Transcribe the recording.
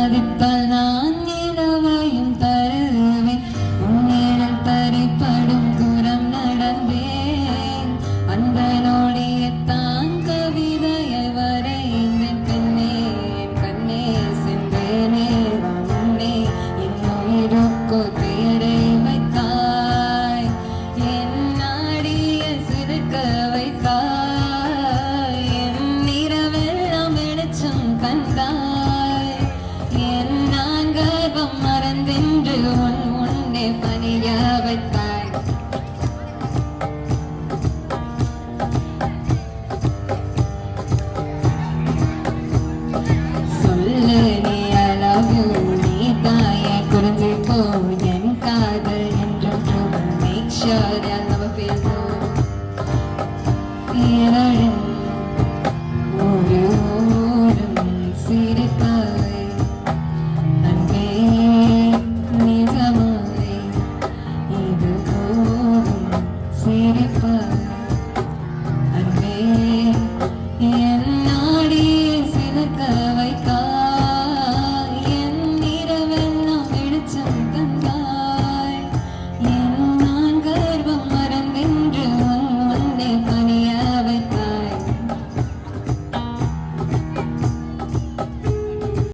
Maritana. உன் உன்னை பணிய வைத்தாய் சொல்லு நீ அளவு நீ தாய குறிஞ்சி போ. என் காதல் என்றும் மேக் ஷோர் நம்ம பேசும் see.